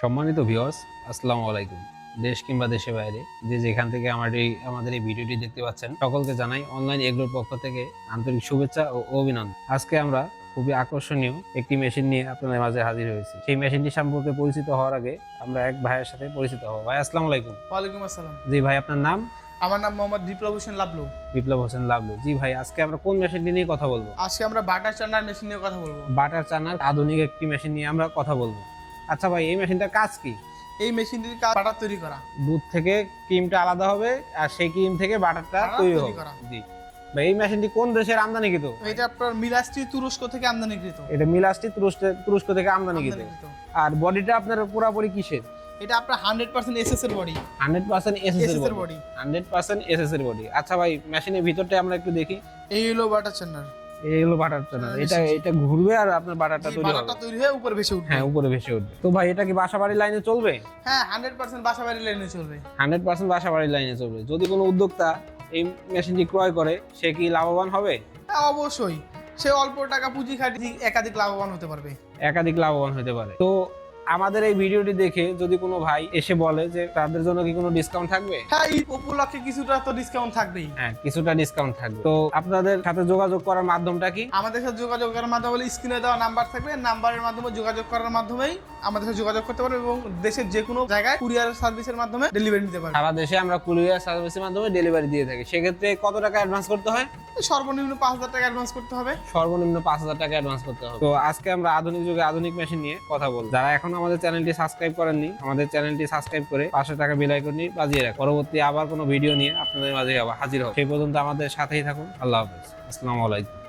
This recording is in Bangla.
সম্মানিত ভিউয়ার্স আসসালামু আলাইকুম। দেশ কিংবা দেশের বাইরে যে যেখান থেকে আমার এই আমাদের এই ভিডিওটি দেখতে পাচ্ছেন সকলকে জানাই অনলাইন এগ্রোর পক্ষ থেকে আন্তরিক শুভেচ্ছা ও অভিনন্দন। আজকে আমরা খুবই আকর্ষণীয় একটি মেশিন নিয়ে আপনাদের মাঝে হাজির হয়েছি। সেই মেশিনটি সম্পর্কে পরিচিত হওয়ার আগে আমরা এক ভাইয়ের সাথে পরিচিত হব। ভাই আসসালামু আলাইকুম। ওয়ালাইকুম আসসালাম। জি ভাই আপনার নাম? আমার নাম মোহাম্মদ বিপ্লব হোসেন লাভলু বিপ্লব হোসেন লাভলু জি ভাই আজকে আমরা কোন মেশিনটি নিয়ে কথা বলব? আজকে আমরা বাটার চান্নার মেশিন নিয়ে কথা বলব। বাটার চানার আধুনিক একটি মেশিন নিয়ে আমরা কথা বলব। আচ্ছা ভাই এই মেশিনটার কাজ কি? এই মেশিনটির কাজ বাটার তৈরি করা। দুধ থেকে ক্রিমটা আলাদা হবে আর সেই ক্রিম থেকে বাটারটা তৈরি হবে। জি। ভাই এই মেশিনটি কোন দেশের আমদানিকৃত? এটা আপনার মিলাস্ট্রি তুরস্ক থেকে আমদানিকৃত। এটা মিলাস্টি তুরস্ক তুরস্ক থেকে আমদানিকৃত। আর বডিটা আপনার পুরোপুরি কিসের? এটা আপনার হান্ড্রেড পার্সেন্ট এসএস এর বডি। হান্ড্রেড পার্সেন্ট এসএস এর বডি। হান্ড্রেড পার্সেন্ট এসএস এর বডি। আচ্ছা ভাই মেশিনের ভিতরটা আমরা একটু দেখি। এই হলো বাটার চান্নার। বাটার চানার হ্যাঁ, এটা এটা ঘুরবে আর আপনার বাটারটা তৈরি হবে। তৈরি হয়ে উপরে ভেসে উঠবে। হ্যাঁ উপরে ভেসে উঠবে। তো ভাই এটা কি লাইনে চলবে? হ্যাঁ হান্ড্রেড পার্সেন্ট বাসা বাড়ি লাইনে চলবে। 100% বাসাবাড়ির লাইনে চলবে। যদি কোনো উদ্যোক্তা এই মেশিনটি ক্রয় করে সে কি লাভবান হবে? হ্যাঁ অবশ্যই। সে অল্প টাকা পুঁজি খাটিয়ে একাধিক লাভবান হতে পারবে। একাধিক লাভবান হতে পারে। তো আমাদের এই ভিডিওটি দেখে যদি কোনো ভাই এসে বলে যে তাদের জন্য কি কোনো ডিসকাউন্ট থাকবে? হ্যাঁ এই উপলক্ষে কিছুটা তো ডিসকাউন্ট থাকবেই। হ্যাঁ কিছুটা ডিসকাউন্ট থাকবে। তো আপনাদের সাথে যোগাযোগ করার মাধ্যমটা কি? আমাদের সাথে যোগাযোগ করার মাধ্যমে স্ক্রিনে দেওয়া নাম্বার থাকবে। নাম্বারের মাধ্যমে যোগাযোগ করার মাধ্যমেই আমাদের সাথে যোগাযোগ করতে পারবে এবং দেশের যে কোনো জায়গায় কুরিয়ার সার্ভিসের মাধ্যমে ডেলিভারি নিতে পারবে। সারা দেশে আমরা কুরিয়ার সার্ভিসের মাধ্যমে ডেলিভারি দিয়ে থাকি। সেক্ষেত্রে কত টাকা অ্যাডভান্স করতে হয়? সর্বনিম্ন পাঁচ হাজার টাকা অ্যাডভান্স করতে হবে। সর্বনিম্ন পাঁচ হাজার টাকা অ্যাডভান্স করতে হবে। তো আজকে আমরা আধুনিক যুগে আধুনিক মেশিন নিয়ে কথা বলব। যারা এখন আমাদের চ্যানেলটি সাবস্ক্রাইব করেননি, আমাদের চ্যানেলটি সাবস্ক্রাইব করে পাশে টাকা বিল আইকনটি বাজিয়ে রাখুন। পরবর্তী আবার কোনো ভিডিও নিয়ে আপনাদের মাঝে আবার হাজির হবে। সেই পর্যন্ত আমাদের সাথেই থাকুন। আল্লাহ হাফেজ। আসসালামু আলাইকুম।